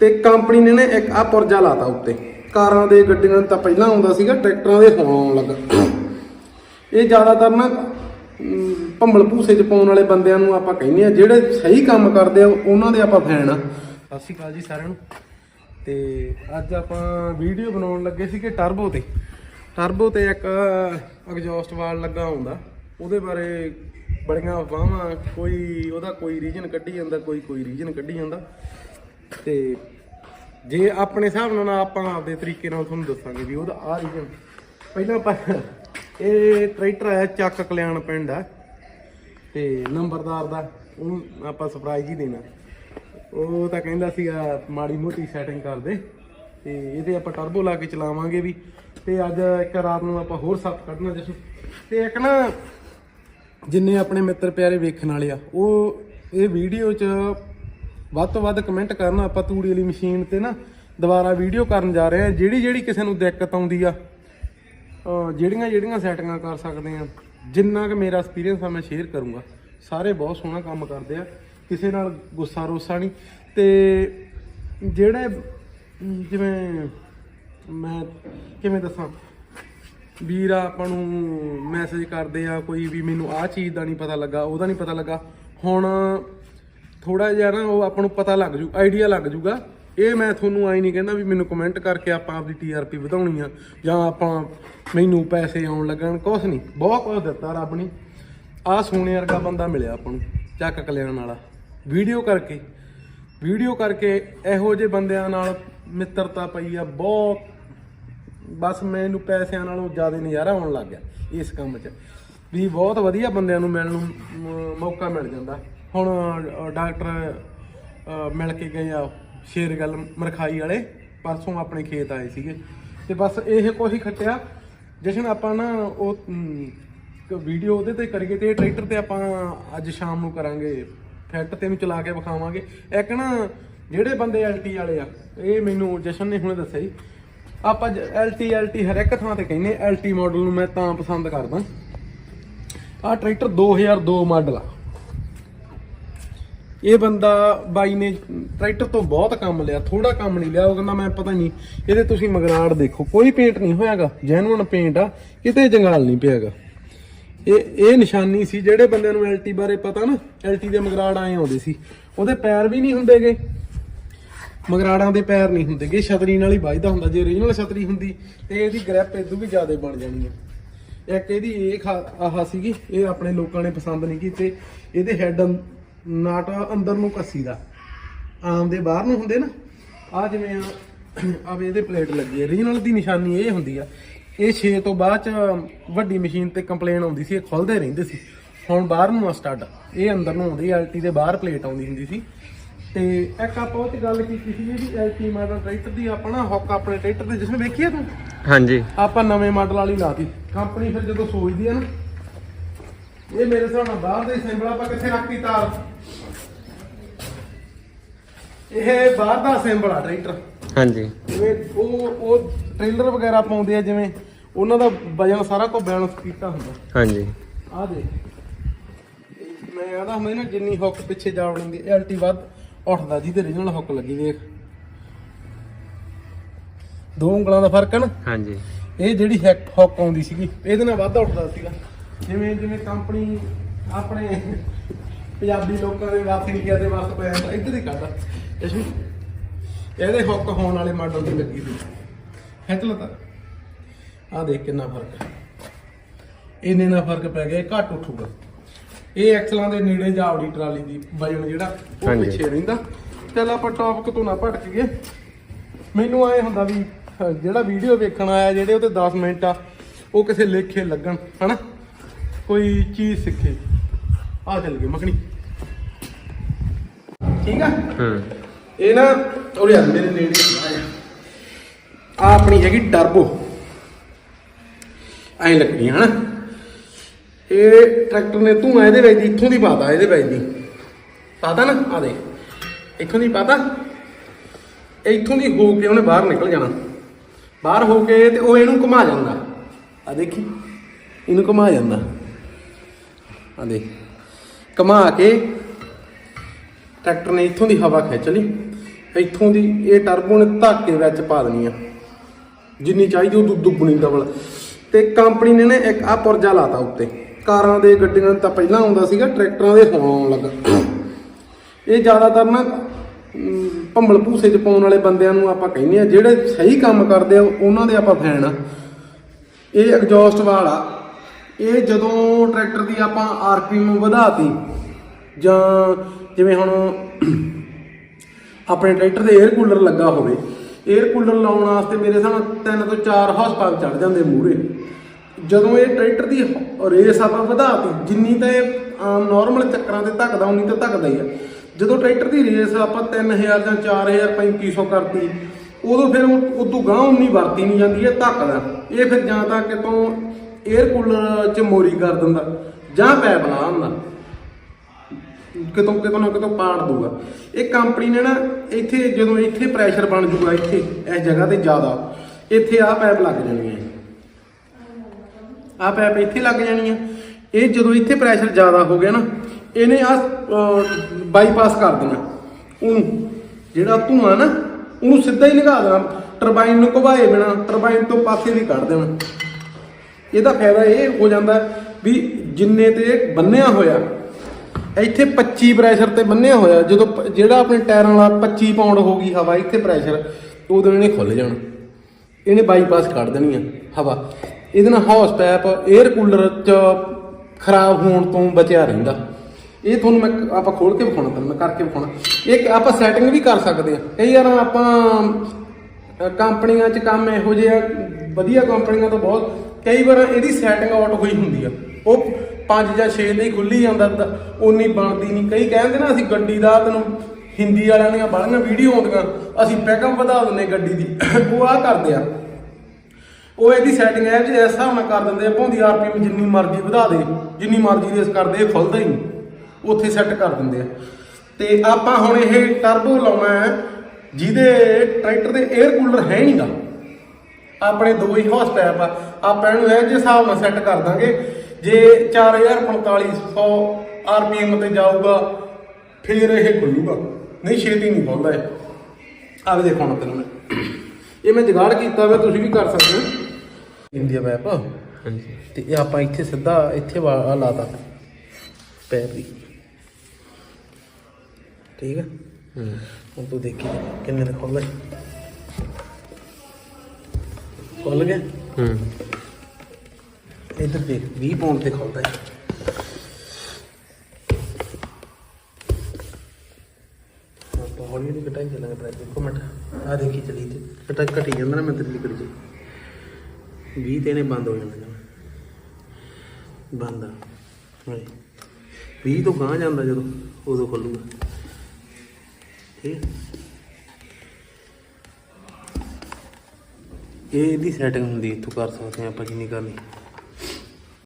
ਤੇ ਕੰਪਨੀ ਨੇ ਨੇ ਇੱਕ ਆ ਪੁਰਜਾ ਲਾਤਾ ਉੱਤੇ। ਕਾਰਾਂ ਦੇ ਗੱਡੀਆਂ ਤਾਂ ਪਹਿਲਾਂ ਆਉਂਦਾ ਸੀਗਾ, ਟਰੈਕਟਰਾਂ ਦੇ ਹੁਣ ਆਉਣ ਲੱਗਾ। ਇਹ ਜ਼ਿਆਦਾਤਰ ਨਾ ਭੰਬਲ ਭੂਸੇ ਚ ਪਾਉਣ ਵਾਲੇ ਬੰਦਿਆਂ ਨੂੰ ਆਪਾਂ ਕਹਿੰਦੇ ਆ ਜਿਹੜੇ ਸਹੀ ਕੰਮ ਕਰਦੇ ਆ, ਉਹਨਾਂ ਦੇ ਆਪਾਂ ਫੈਨ ਆ। ਸਤਿ ਸ਼੍ਰੀ ਅਕਾਲ ਜੀ ਸਾਰਿਆਂ ਨੂੰ। ਤੇ ਅੱਜ ਆਪਾਂ ਵੀਡੀਓ ਬਣਾਉਣ ਲੱਗੇ ਸੀ ਕਿ ਟਰਬੋ ਤੇ। ਟਰਬੋ ਤੇ ਇੱਕ ਐਗਜ਼ੌਸਟ ਵਾਲ ਲੱਗਾ ਹੁੰਦਾ। ਉਹਦੇ ਬਾਰੇ ਬੜੀਆਂ ਅਫਵਾਹਾਂ, ਕੋਈ ਉਹਦਾ ਕੋਈ ਰੀਜਨ ਕੱਢੀ ਜਾਂਦਾ, ਕੋਈ ਕੋਈ ਰੀਜਨ ਕੱਢੀ ਜਾਂਦਾ। ਤੇ ਜੇ ਆਪਣੇ ਹਿਸਾਬ ਨਾਲ ਆਪਾਂ ਆਪਦੇ ਤਰੀਕੇ ਨਾਲ ਤੁਹਾਨੂੰ ਦੱਸਾਂਗੇ ਵੀ ਉਹਦਾ ਆ ਰੀਜਨ ਪਹਿਲਾਂ ਆਪਾਂ ਇਹ ਟਰੈਕਟਰ ਆਇਆ ਚੱਕ ਕਲਿਆਣ ਪਿੰਡ ਆ, ਤੇ ਨੰਬਰਦਾਰ ਦਾ ਉਹ ਆਪਾਂ ਸਰਪ੍ਰਾਈਜ਼ ਹੀ ਦੇਣਾ। ਉਹ ਤਾਂ ਕਹਿੰਦਾ ਸੀਗਾ ਮਾੜੀ ਮੋਟੀ ਸੈਟਿੰਗ ਕਰ ਦੇ, ਤੇ ਇਹਦੇ ਆਪਾਂ ਟਰਬੋ ਲਾ ਕੇ ਚਲਾਵਾਂਗੇ ਵੀ, ਤੇ ਅੱਜ ਇੱਕ ਰਾਤ ਨੂੰ ਆਪਾਂ ਹੋਰ ਸੱਤ ਕੱਢਣਾ ਜਸੂ ਤੇ ਇੱਕ ਨਾ ਜਿੰਨੇ ਆਪਣੇ ਮਿੱਤਰ ਪਿਆਰੇ ਵੇਖਣ ਵਾਲੇ ਆ, ਉਹ ਇਹ ਵੀਡੀਓ 'ਚ ਵੱਧ ਤੋਂ ਵੱਧ ਕਮੈਂਟ ਕਰਨਾ। ਆਪਾਂ ਤੂੜੀ ਵਾਲੀ ਮਸ਼ੀਨ ਤੇ ਨਾ ਦੁਬਾਰਾ ਵੀਡੀਓ ਕਰਨ ਜਾ ਰਹੇ ਆ ਜਿਹੜੀ ਜਿਹੜੀ ਕਿਸੇ ਨੂੰ ਦਿੱਕਤ ਆਉਂਦੀ ਆ ਜਿਹੜੀਆਂ ਜਿਹੜੀਆਂ ਸੈਟਿੰਗਾਂ ਕਰ ਸਕਦੇ ਆ ਜਿੰਨਾ ਕਿ ਮੇਰਾ ਐਕਸਪੀਰੀਅੰਸ ਆ, ਮੈਂ ਸ਼ੇਅਰ ਕਰੂੰਗਾ। ਸਾਰੇ ਬਹੁਤ ਸੋਹਣਾ ਕੰਮ ਕਰਦੇ ਆ। ਕਿਸੇ ਨਾਲ ਗੁੱਸਾ ਰੋਸਾ ਨਹੀਂ। ਤੇ ਜਿਹੜੇ, ਜਿਵੇਂ ਮੈਂ ਕਿਵੇਂ ਦੱਸਾਂ? ਵੀਰ ਆਪਾਂ ਨੂੰ ਮੈਸੇਜ ਕਰਦੇ ਆ, ਕੋਈ ਵੀ ਮੈਨੂੰ ਆਹ ਚੀਜ਼ ਦਾ ਨਹੀਂ ਪਤਾ ਲੱਗਾ, ਉਹਦਾ ਨਹੀਂ ਪਤਾ ਲੱਗਾ। ਹੁਣ ਥੋੜਾ ਜਿਹਾ ਨਾ ਉਹ ਆਪਾਂ ਨੂੰ ਪਤਾ ਲੱਗ ਜੂ ਆਈਡੀਆ ਲੱਗ ਜੂਗਾ। ਇਹ ਮੈਂ ਤੁਹਾਨੂੰ ਆਈ ਨਹੀਂ ਕਹਿੰਦਾ ਵੀ ਮੈਨੂੰ ਕਮੈਂਟ ਕਰਕੇ ਆਪਾਂ ਆਪਦੀ ਟੀਆਰਪੀ ਵਧਾਉਣੀ ਆ, ਜਾਂ ਆਪਾਂ ਮੈਨੂੰ ਪੈਸੇ ਆਉਣ ਲੱਗਣ, ਕੁਛ ਨਹੀਂ। ਬਹੁਤ ਕੁਝ ਦਿੱਤਾ ਰੱਬ ਨੇ। ਆਹ ਸੋਨੇ ਵਰਗਾ ਬੰਦਾ ਮਿਲਿਆ ਆਪਾਂ ਨੂੰ, ਚੱਕ ਕਲਿਆਣ ਵਾਲਾ। ਵੀਡੀਓ ਕਰਕੇ ਵੀਡੀਓ ਕਰਕੇ ਇਹੋ ਜਿਹੇ ਬੰਦਿਆਂ ਨਾਲ ਮਿੱਤਰਤਾ ਪਈ ਆ, ਬਹੁਤ। ਬਸ ਮੈਨੂੰ ਪੈਸਿਆਂ ਨਾਲੋਂ ਜ਼ਿਆਦਾ ਨਜ਼ਾਰਾ ਆਉਣ ਲੱਗ ਗਿਆ ਇਸ ਕੰਮ 'ਚ। ਵੀ ਬਹੁਤ ਵਧੀਆ ਬੰਦਿਆਂ ਨੂੰ ਮਿਲਣ ਨੂੰ ਮੌਕਾ ਮਿਲ ਜਾਂਦਾ। ਹੁਣ ਡਾਕਟਰ ਮਿਲ ਕੇ ਗਏ ਆ ਸ਼ੇਰਗਲ ਮਰਖਾਈ ਵਾਲੇ। ਪਰਸੋਂ ਆਪਣੇ ਖੇਤ ਆਏ ਸੀਗੇ। ਤੇ ਬਸ ਇਹ ਕੁਛ ਖੱਟਿਆ। ਜਸ਼ਨ ਆਪਾਂ ਨਾ ਉਹ ਵੀਡੀਓ ਉਹਦੇ ਤੇ ਕਰੀਏ ਤੇ ਇਹ ਟਰੈਕਟਰ ਤੇ ਆਪਾਂ ਅੱਜ ਸ਼ਾਮ ਨੂੰ ਕਰਾਂਗੇ। ਫਿੱਟ ਤੇ ਨੂੰ ਚਲਾ ਕੇ ਵਿਖਾਵਾਂਗੇ। ਇੱਕ ਨਾ ਜਿਹੜੇ ਬੰਦੇ ਐਲਟੀ ਵਾਲੇ ਆ, ਇਹ ਮੈਨੂੰ ਜਸ਼ਨ ਨੇ ਹੁਣੇ ਦੱਸਿਆ ਜੀ। ਆਪਾਂ ਐਲਟੀ ਐਲਟੀ ਹਰ ਇੱਕ ਥਾਂ ਤੇ ਕਹਿੰਦੇ ਐਲਟੀ ਮਾਡਲ ਨੂੰ ਮੈਂ ਤਾਂ ਪਸੰਦ ਕਰਦਾ। ਆਹ ਟਰੈਕਟਰ 2002 ਮਾਡਲ ਆ। ਇਹ ਬੰਦਾ ਬਾਈ ਨੇ ਟਰੈਕਟਰ ਤੋਂ ਬਹੁਤ ਕੰਮ ਲਿਆ ਥੋੜਾ ਕੰਮ ਨਹੀਂ ਲਿਆ, ਉਹ ਕਹਿੰਦਾ ਮੈਂ ਪਤਾ ਨਹੀਂ ਇਹਦੇ ਤੁਸੀਂ ਮਗਰਾੜ ਦੇਖੋ, ਕੋਈ ਪੇਂਟ ਨਹੀਂ ਹੋਇਆਗਾ ਜੈਨੂਨ ਪੇਂਟ ਆ, ਕਿਤੇ ਜੰਗਾਲ ਨਹੀਂ ਪਿਆਗਾ। ਇਹ ਇਹ ਨਿਸ਼ਾਨੀ ਸੀ ਜਿਹੜੇ ਬੰਦਿਆਂ ਨੂੰ ਐਲਟੀ ਬਾਰੇ ਪਤਾ ਨਾ, ਐਲਟੀ ਦੇ ਮਗਰਾੜ ਆਏ ਆਉਂਦੇ ਸੀ। ਉਹਦੇ ਪੈਰ ਵੀ ਨਹੀਂ ਹੁੰਦੇਗੇ। ਮਗਰਾੜਾਂ ਦੇ ਪੈਰ ਨਹੀਂ ਹੁੰਦੇਗੇ ਛਤਰੀ ਨਾਲ ਹੀ ਵੱਜਦਾ ਹੁੰਦਾ, ਜੇ ਓਰੀਜਨਲ ਛਤਰੀ ਹੁੰਦੀ, ਤੇ ਇਹਦੀ ਗ੍ਰਿਪ ਇਦੋਂ ਵੀ ਜ਼ਿਆਦਾ ਬਣ ਜਾਣੀ ਹੈ ਇੱਕ ਇਹਦੀ ਇਹ ਖਾ- ਆਹ ਸੀਗੀ, ਇਹ ਆਪਣੇ ਲੋਕਾਂ ਨੇ ਪਸੰਦ ਨਹੀਂ ਕੀਤੇ, ਇਹਦੇ ਹੈਡ ਨਾਟ ਅੰਦਰ ਨੂੰ ਕੱਸੀ ਦਾ ਆਮ ਦੇ ਬਾਹਰ ਨੂੰ ਹੁੰਦੇ ਨਾ ਆ ਜਿਵੇਂ ਆ ਆ ਵੀ ਇਹਦੇ ਪਲੇਟ ਲੱਗੀ ਹੈ ਰੀਜਨਲ ਦੀ ਨਿਸ਼ਾਨੀ ਇਹ ਹੁੰਦੀ ਆ ਇਹ 6 ਤੋਂ ਬਾਅਦ ਚ ਵੱਡੀ ਮਸ਼ੀਨ ਤੇ ਕੰਪਲੇਨ ਆਉਂਦੀ ਸੀ ਇਹ ਖੁੱਲਦੇ ਰਹਿੰਦੇ ਸੀ। ਹੁਣ ਬਾਹਰ ਨੂੰ ਆ ਸਟੱਡ ਇਹ ਅੰਦਰ ਨੂੰ ਆਉਂਦੀ ਐਲਟੀ ਦੇ ਬਾਹਰ ਪਲੇਟ ਆਉਂਦੀ ਹੁੰਦੀ ਸੀ। ਤੇ ਇੱਕ ਆਪਾਂ ਉਹ ਤੇ ਗੱਲ ਕੀਤੀ ਸੀ ਜਿਹੜੀ ਐਲਟੀ ਮਾਡਲ ਟਰੈਕਟਰ ਦੀ ਆਪਣਾ ਹੁੱਕ ਆਪਣੇ ਟਰੈਕਟਰ ਦੇ ਜਿਸਨੇ ਵੇਖੀ ਆ ਤੂੰ? ਹਾਂਜੀ। ਆਪਾਂ ਨਵੇਂ ਮਾਡਲ ਵਾਲੀ ਲਾਤੀ। ਕੰਪਨੀ ਫਿਰ ਜਦੋਂ ਸੋਚਦੀ ਆ ਨਾ ਇਹ ਮੇਰੇ ਹਿਸਾਬ ਨਾਲ ਬਾਹਰ ਦੇ ਸਿੰਬਲ ਆਪਾਂ ਕਿੱਥੇ ਰੱਖਤੀ ਤਾਰ ਇਹ ਬਾਹਰ ਦਾ ਸਿੰਬਲ ਆ ਟਰੈਕਟਰ। ਹਾਂਜੀ। ਜਿਵੇਂ ਉਹ ਉਹ ਟ੍ਰੇਲਰ ਵਗੈਰਾ ਪਾਉਂਦੇ ਆ ਜਿਵੇਂ ਉਹਨਾਂ ਦਾ ਵਜਨ ਸਾਰਾ ਕੁਝ ਬੈਲੈਂਸ ਕੀਤਾ ਹੁੰਦਾ। ਹਾਂਜੀ। ਆ ਦੇ ਮੈਂ ਆਦਾ ਹੁੰਦਾ ਨਾ ਜਿੰਨੀ ਹੁੱਕ ਪਿੱਛੇ ਜਾ ਵੜਦੀ ਐਲਟੀ ਵੱਧ ਉੱਠਦਾ ਜਿਹਦੇ ਰੀਜਨਲ ਹੁੱਕ ਲੱਗੀ ਦੇਖ ਦੋ ਉਂਗਲਾਂ ਦਾ ਫ਼ਰਕ ਹੈ ਨਾ। ਹਾਂਜੀ। ਇਹ ਜਿਹੜੀ ਹੈਕ ਹੁੱਕ ਆਉਂਦੀ ਸੀਗੀ ਇਹਦੇ ਨਾਲ ਵੱਧ ਉੱਠਦਾ ਸੀਗਾ। ਜਿਵੇਂ ਜਿਵੇਂ ਕੰਪਨੀ ਆਪਣੇ ਪੰਜਾਬੀ ਲੋਕਾਂ ਦੇ ਵਾਸ ਇੰਡੀਆ ਦੇ ਵਾਸ ਪਿਆ ਤਾਂ ਇੱਧਰ ਹੀ ਇਸ ਵਿੱਚ ਇਹਦੇ ਹੁੱਕ ਹੋਣ ਵਾਲੇ ਮਾਡਲ ਦੀ ਲੱਗੀ ਸੀ ਖਿੱਚ ਲਤਾ ਆ ਦੇਖ ਕਿੰਨਾ ਫ਼ਰਕ ਹੈ। ਇੰਨੇ ਨਾਲ ਫ਼ਰਕ ਪੈ ਗਿਆ ਘੱਟ ਉੱਠੂਗਾ। ਇਹ ਐਕਸਲਾਂ ਦੇ ਨੇੜੇ ਜਾਵੜੀ ਟਰਾਲੀ ਦੀ ਵਜਨ ਜਿਹੜਾ ਉਹ ਹਾਂਜੀ। ਪਿੱਛੇ ਰਹਿੰਦਾ। ਚੱਲ ਆਪਾਂ ਟੌਪਿਕ ਤੋਂ ਨਾ ਭਟਕ ਗਏ ਮੈਨੂੰ ਆਏ ਹੁੰਦਾ ਵੀ ਅਹ, ਜਿਹੜਾ ਵੀਡੀਓ ਵੇਖਣ ਆਇਆ ਜਿਹੜੇ ਉਹਦੇ 10 ਮਿੰਟ ਆ ਉਹ ਕਿਸੇ ਲੇਖੇ ਲੱਗਣ ਹਨਾ? ਕੋਈ ਚੀਜ਼ ਸਿੱਖੇ। ਆ ਚੱਲ ਗਈ ਮੱਖਣੀ। ਠੀਕ ਆ? ਹੂੰ। ਇਹ ਨਾ ਉਰੇ ਆ ਮੇਰੇ ਨੇੜੇ ਆ। ਆਪਣੀ ਹੈਗੀ ਟਰਬੋ। ਐਂ ਲੱਗਣੀ ਹਨਾ? ਇਹ ਟਰੈਕਟਰ ਨੇ ਧੂਆਂ ਇਹਦੇ ਵਿੱਚ ਦੀ ਇੱਥੋਂ ਦੀ ਪਾਤਾ ਇਹਦੇ ਵਿੱਚ ਦੀ। ਪਾਤਾ ਨਾ ਆ ਦੇ ਇੱਥੋਂ ਦੀ ਪਾਤਾ। ਇੱਥੋਂ ਦੀ ਹੋ ਕੇ ਉਹਨੇ ਬਾਹਰ ਨਿਕਲ ਜਾਣਾ। ਬਾਹਰ ਹੋ ਕੇ ਤੇ ਉਹ ਇਹਨੂੰ ਘੁਮਾ ਜਾਂਦਾ। ਆ ਦੇਖੀ। ਇਹਨੂੰ ਘੁਮਾ ਜਾਂਦਾ। ਆ ਦੇ ਘੁਮਾ ਕੇ ਟਰੈਕਟਰ ਨੇ ਇੱਥੋਂ ਦੀ ਹਵਾ ਖਿੱਚ ਲਈ। ਇੱਥੋਂ ਦੀ ਇਹ ਟਰਬੋ ਨੇ ਧੱਕੇ ਵਿੱਚ ਪਾ ਦੇਣੀ ਆ। ਜਿੰਨੀ ਚਾਹੀਦੀ ਉਹ ਦੁ- ਦੁੱਗਣੀ ਡਬਲ ਤੇ ਕੰਪਨੀ ਨੇ ਨਾ ਇੱਕ ਆ ਪੁਰਜਾ ਲਾਤਾ ਉੱਤੇ। ਕਾਰਾਂ ਦੇ ਗੱਡੀਆਂ ਤਾਂ ਪਹਿਲਾਂ ਆਉਂਦਾ ਸੀਗਾ, ਟਰੈਕਟਰਾਂ ਦੇ ਹੁਣ ਆਉਣ ਲੱਗਾ। ਇਹ ਜ਼ਿਆਦਾਤਰ ਨਾ ਭੰਬਲ ਭੂਸੇ ਚ ਪਾਉਣ ਵਾਲੇ ਬੰਦਿਆਂ ਨੂੰ ਆਪਾਂ ਕਹਿੰਦੇ ਆ, ਜਿਹੜੇ ਸਹੀ ਕੰਮ ਕਰਦੇ ਆ, ਉਹਨਾਂ ਦੇ ਆਪਾਂ ਫੈਨ ਆ। ਇਹ ਐਗਜ਼ੌਸਟ ਵਾਲ ਆ ਇਹ ਜਦੋਂ ਟਰੈਕਟਰ ਦੀ ਆਪਾਂ ਆਰਪੀਐਮ ਵਧਾਤੀ, ਜਾਂ ਜਿਵੇਂ ਹੁਣ ਆਪਣੇ ਟਰੈਕਟਰ ਦੇ 에ਅਰ ਕੂਲਰ ਲੱਗਾ ਹੋਵੇ 에ਅਰ ਕੂਲਰ ਲਾਉਣ ਵਾਸਤੇ ਮੇਰੇ ਹਿਸਾਬ ਨਾਲ 3 ਤੋਂ 4 ਹਾਰਸ ਪਾਵਰ ਚੜ ਜਾਂਦੇ ਮੂਰੇ ਜਦੋਂ ਇਹ ਟਰੈਕਟਰ ਦੀ ਰੇਸ ਆਪਾਂ ਵਧਾਤੀ, ਜਿੰਨੀ ਤਾਂ ਇਹ, ਆਮ ਨਾਰਮਲ ਚੱਕਰਾਂ ਤੇ ਧੱਕਦਾ, ਉਨੀ ਤਾਂ ਧੱਕਦਾ ਹੀ ਆ। ਜਦੋਂ ਟਰੈਕਟਰ ਦੀ ਰੇਸ ਆਪਾਂ 3000 ਜਾਂ 4000 3500 ਕਰਤੀ, ਉਦੋਂ ਫਿਰ ਉਦੋਂ ਗਾਂ ਉਨੀ ਵਰਤੀ ਨਹੀਂ ਜਾਂਦੀ ਹੈ ਧੱਕਦਾ। ਇਹ ਫਿਰ ਜਾਂ ਤਾਂ ਕਿਤੋਂ 에ਅਰ ਕੂਲਰ ਚ ਮੋਰੀ ਕਰ ਦਿੰਦਾ, ਜਾਂ ਪੈਪ ਲਾ ਦਿੰਦਾ। ਕਿਤੋਂ ਕਿਤੋਂ ਨਾ ਕਿਤੋਂ ਪਾੜ ਦੂਗਾ ਇਹ ਕੰਪਨੀ ਨੇ ਨਾ ਇੱਥੇ ਜਦੋਂ ਇੱਥੇ ਪ੍ਰੈਸ਼ਰ ਬਣ ਜੂਗਾ ਇੱਥੇ, ਇਸ ਜਗ੍ਹਾ ਤੇ ਜ਼ਿਆਦਾ, ਇੱਥੇ ਆਹ ਪੈਪ ਲੱਗ ਜਾਣੀ ਹੈ। ਆਹ ਪੈਪ ਇੱਥੇ ਲੱਗ ਜਾਣੀ ਹੈ। ਇਹ ਜਦੋਂ ਇੱਥੇ ਪ੍ਰੈਸ਼ਰ ਜ਼ਿਆਦਾ ਹੋ ਗਿਆ ਨਾ, ਇਹਨੇ ਆ ਬਾਈਪਾਸ ਕਰ ਦੇਣਾ। ਉਹਨੂੰ, ਜਿਹੜਾ ਧੂਆਂ ਨਾ, ਉਹਨੂੰ ਸਿੱਧਾ ਹੀ ਨਿਕਾ ਦੇਣਾ। ਟਰਬਾਈਨ ਨੂੰ ਘੁਬਾਏ ਬਿਨਾ ਟਰਬਾਈਨ ਤੋਂ ਪਾਸੇ ਵੀ ਕੱਢ ਦੇਣਾ। ਇਹਦਾ ਫਾਇਦਾ ਇਹ ਹੋ ਜਾਂਦਾ ਵੀ ਜਿੰਨੇ ਤੇ ਇਹ ਬੰਨਿਆ ਹੋਇਆ, ਇੱਥੇ 25 ਪ੍ਰੈਸ਼ਰ ਤੇ ਬੰਨਿਆ ਹੋਇਆ, ਜਦੋਂ ਪ- ਜਿਹੜਾ ਆਪਣੇ ਟਾਇਰਾਂ ਵਾਲਾ 25 ਪਾਉਂਡ ਹੋ ਗਈ ਹਵਾ, ਇੱਥੇ ਪ੍ਰੈਸ਼ਰ ਉਦੋਂ ਇਹਨੇ ਖੁੱਲ ਜਾਣਾ। ਇਹਨੇ ਬਾਈਪਾਸ ਕੱਢ ਦੇਣੀ ਆ ਹਵਾ। ਇਹਦੇ ਨਾਲ ਹੌਸ ਪੈਪ 에ਅਰ ਕੂਲਰ ਚ ਖਰਾਬ ਹੋਣ ਤੋਂ ਬਚਿਆ ਰਹਿੰਦਾ। ਇਹ ਤੁਹਾਨੂੰ ਮੈਂ ਆਪਾਂ ਖੋਲ ਕੇ ਵਿਖਾਉਣਾ, ਤੁਹਾਨੂੰ ਮੈਂ ਕਰਕੇ ਵਿਖਾਉਣਾ। ਇਹ ਆਪਾਂ ਸੈਟਿੰਗ ਵੀ ਕਰ ਸਕਦੇ ਆ। ਕਈ ਵਾਰ ਆਪਾਂ ਕੰਪਨੀਆਂ 'ਚ ਕੰਮ ਇਹੋ ਜਿਹੇ ਵਧੀਆ ਕੰਪਨੀਆਂ ਤੋਂ ਬਹੁਤ ਕਈ ਵਾਰ ਇਹਦੀ ਸੈਟਿੰਗ ਆਊਟ ਹੋਈ ਹੁੰਦੀ ਆ। ਉਹ 5 ਜਾਂ 6 ਲਈ ਖੁੱਲੀ ਜਾਂਦਾ, ਤਾਂ ਉਨੀ ਬਣਦੀ ਨਹੀਂ। ਕਈ ਕਹਿੰਦੇ ਨਾ, ਅਸੀਂ ਗੱਡੀ ਦਾ ਤੈਨੂੰ ਹਿੰਦੀ ਵਾਲਿਆਂ ਦੀਆਂ ਬਾਹਲੀਆਂ ਵੀਡੀਓ ਆਉਂਦੀਆਂ, ਅਸੀਂ ਪੈਕਅਪ ਵਧਾ ਦਿੰਦੇ ਗੱਡੀ ਦੀ। ਉਹ ਆ ਕਰਦੇ ਆ। ਉਹ ਇਹਦੀ ਸੈਟਿੰਗ ਹੈ ਜੇ ਇਸ ਹਿਸਾਬ ਨਾਲ ਕਰ ਦਿੰਦੇ ਆ, ਭਾਉਂਦੀ ਆਰਪੀਐਮ ਜਿੰਨੀ ਮਰਜ਼ੀ ਵਧਾ ਦੇ, ਜਿੰਨੀ ਮਰਜ਼ੀ ਰੇਸ ਕਰਦੇ, ਇਹ ਖੁੱਲਦਾ ਹੀ ਨਹੀਂ। ਉੱਥੇ ਸੈੱਟ ਕਰ ਦਿੰਦੇ ਆ। ਤੇ ਆਪਾਂ ਹੁਣ ਇਹ ਟਰਬੋ ਲਾਉਣਾ ਹੈ, ਜਿਹਦੇ ਟਰੈਕਟਰ ਦੇ 에ਅਰ ਕੂਲਰ ਹੈ ਨਹੀਂਗਾ ਆਪਣੇ ਦੋ ਹੀ ਹੌਸ ਪੈਪ ਆ ਆਪਾਂ ਇਹਨੂੰ ਇਹ ਜੇ ਹਿਸਾਬ ਨਾਲ ਸੈੱਟ ਕਰ ਦਾਂਗੇ। ਜੇ 4450 ਆਰਪੀਐਮ ਤੇ ਜਾਊਗਾ ਫਿਰ ਇਹ ਖੁੱਲੂਗਾ। ਨਹੀਂ ਛੇਤੀ ਨਹੀਂ ਖੁੱਲਦਾ ਇਹ। ਆ ਵੀ ਦੇਖੋ ਹੁਣ ਤੈਨੂੰ ਮੈਂ। ਇਹ ਮੈਂ ਜਗਾੜ ਕੀਤਾ ਵਾ ਤੁਸੀਂ ਵੀ ਕਰ ਸਕਦੇ ਹੋ। ਇੰਡੀਆ ਮੈਪ ਹਾਂਜੀ। ਤੇ ਇਹ ਆਪਾਂ ਇੱਥੇ ਸਿੱਧਾ ਇੱਥੇ ਵਾ- ਆਹ ਲਾਤਾ ਪੈਰ ਦੀ ਠੀਕ ਹੈ ਹੂੰ। ਹੁਣ ਤੂੰ ਦੇਖੀ ਕਿੰਨੇ ਦਾ ਖੁੱਲਦਾ ਖੁੱਲ ਗਿਆ ਹੂੰ। ਇੱਧਰ ਦੇਖ 20 ਪਾਉਂਡ ਤੇ ਖੁੱਲਦਾ ਹੈ। ਹੌਲੀ ਹੌਲੀ ਘਟਾਈ ਚੱਲਾਂਗੇ ਪ੍ਰਾਈਸ ਇੱਕ ਮਿੰਟ। ਆ ਦੇਖੀ ਚਲੀ ਤੇ। ਘਟਾ ਘਟੀ ਜਾਂਦਾ ਨਾ ਮੈਂ ਤੇਰੀ ਲਿਕੜ ਜੀ 20 ਤੇ ਨੇ ਬੰਦ ਹੋ ਜਮਾਂ। ਬੰਦ। ਆ ਹਾਂਜੀ 20 ਤੋਂ ਗਾਂ ਜਾਂਦਾ ਜਦੋਂ ਉਦੋਂ ਖੁੱਲੂਗਾ। ਠੀਕ ਇਹ ਇਹਦੀ ਸੈਟਿੰਗ ਹੁੰਦੀ ਇੱਥੋਂ ਕਰ ਸਕਦੇ ਹਾਂ ਆਪਾਂ ਜਿੰਨੀ ਕਰਨੀ।